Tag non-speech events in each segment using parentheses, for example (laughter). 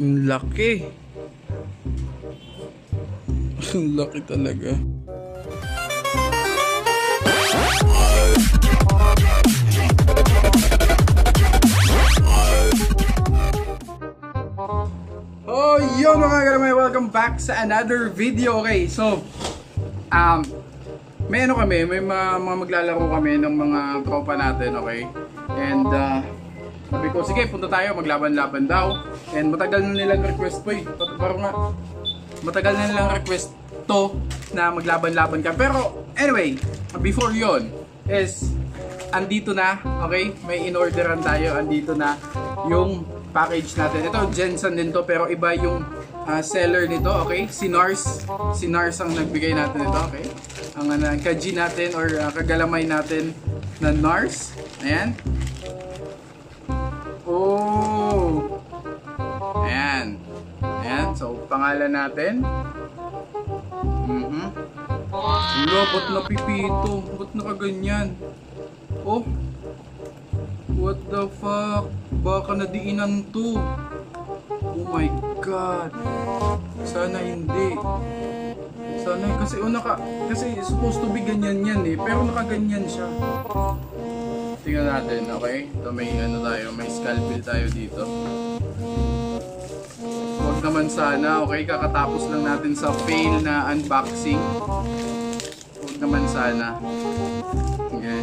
Ang laki. (laughs) Ang laki talaga. Oh, yun mga karamay, welcome back sa another video. Okay, so, um, may ano kami, may mga, mga maglalaro kami ng mga tropa natin, okay? And, uh, ko, sige, punta tayo, maglaban-laban daw. And matagal na nilang request po eh. Parang nga, matagal na nilang request to na maglaban-laban ka. Pero, anyway, before yon is, andito na, okay? May in-orderan tayo, andito na yung package natin. Ito, Jensen din to, pero iba yung ah, seller nito, okay? Si Nars. Si Nars ang nagbigay natin ito, okay? Ang uh, kaji natin or ah, kagalamay natin na Nars. Ayan. Pangalan natin. Mhm. Wala, ba't napipito? Ba't nakaganyan? Oh! What the fuck? Baka nadiinan to. Oh my god. Sana hindi. Sana kasi oh naka kasi supposed to be ganyan yan eh pero nakaganyan siya. Tingnan natin, okay? Ito may ano tayo, may scalpel tayo dito. Huwag naman sana, okay? Kakatapos lang natin sa fail na unboxing. Huwag naman sana. Okay.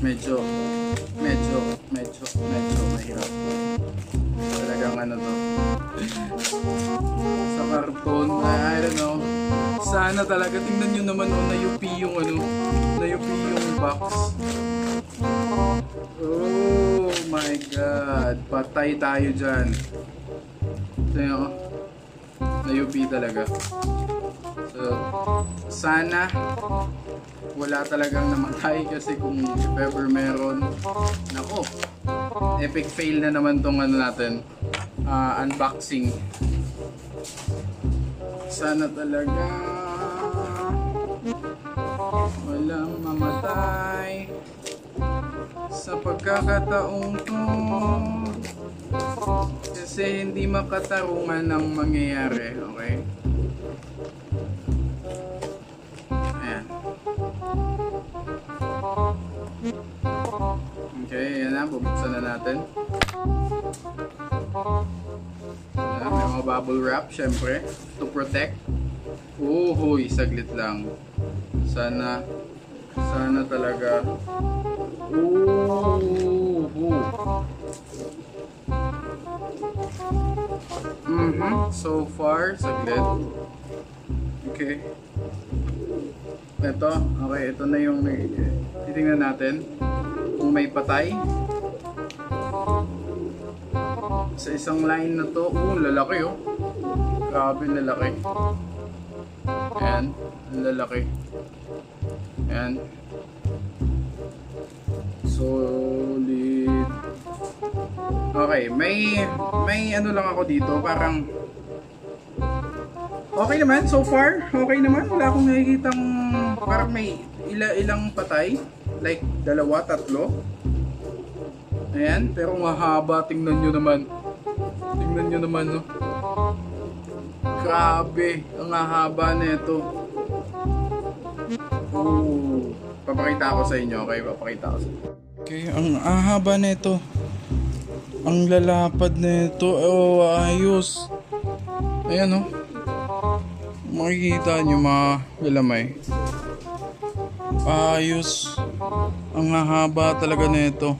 Medyo, medyo, medyo, medyo mahirap. Talagang ano to. (laughs) Sa karton, I don't know. Sana talaga, tingnan nyo naman oh, na-UP yung ano, na-UP yung box. Oh my god, patay tayo dyan. Tingnan ko. Na-UP talaga. So, sana wala talagang namatay (laughs) kasi kung if ever meron, nako, epic fail na naman tong ano natin, ah, unboxing. Sana talaga walang mamatay sa pagkakataong to kasi hindi makatarungan ang mangyayari, okay? Ayan. Okay, yan na. Bubuksan na natin. Ayan, may mga bubble wrap, syempre. To protect. Uhuy, saglit lang. Sana, sana talaga. Uhu. Mhm, so far, saglit. Okay. Ito, okay, ito na yung titingnan natin kung may patay. Sa isang line na to, oh, lalaki oh. Grabe lalaki. Ayan, lalaki. Ayan. Solid. Okay, may may ano lang ako dito, parang Okay naman so far. Okay naman. Wala akong nakikitang parang may ila ilang patay. Like dalawa, tatlo. Ayan, pero mahaba. Tingnan nyo naman. Tingnan nyo naman, no. Grabe, ang haba na ito. Papakita ko sa inyo, okay? Papakita ko sa inyo. Okay, ang ahaba na ito. Ang lalapad na ito. Oh, ayos. Ayan, oh makikita nyo mga galamay ayos ang hahaba talaga na ito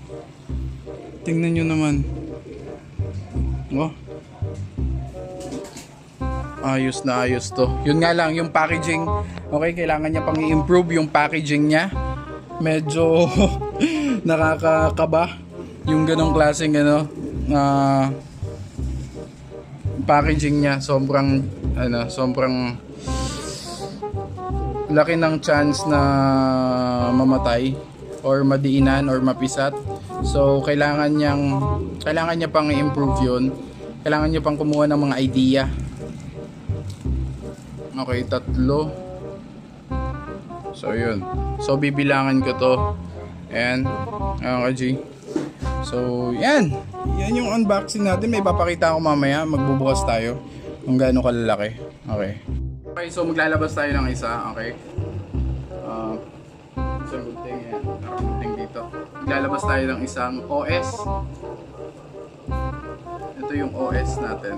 tingnan nyo naman oh ayos na ayos to. Yun nga lang yung packaging okay kailangan niya pang i-improve yung packaging niya. Medyo (laughs) nakakakaba yung ganong klaseng ano ah packaging niya. Sobrang ano sobrang laki ng chance na mamatay or madiinan or mapisat. So kailangan niyang kailangan niya pang i-improve yun. Kailangan niya pang kumuha ng mga idea okay tatlo so yun so bibilangan ko to ayun ka G so yan yan yung unboxing natin. May papakita ako mamaya. Magbubukas tayo kung gaano kalalaki. Okay. Okay, so maglalabas tayo ng isa. Okay. Uh, isang gunting yan. Gunting dito. Maglalabas tayo ng isang OS. Ito yung OS natin.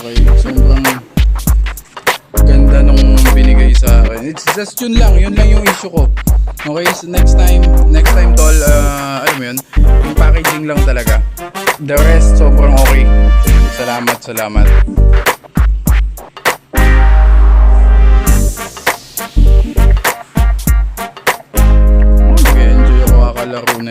Okay, sobrang ganda nung binigay sa akin. It's just yun lang, yun lang yung issue ko. Okay, so next time, next time tol, uh, alam mo yun, yung packaging lang talaga. The rest, sobrang okay. Salamat, salamat. Oh, Nag-enjoy ako kakalaro na.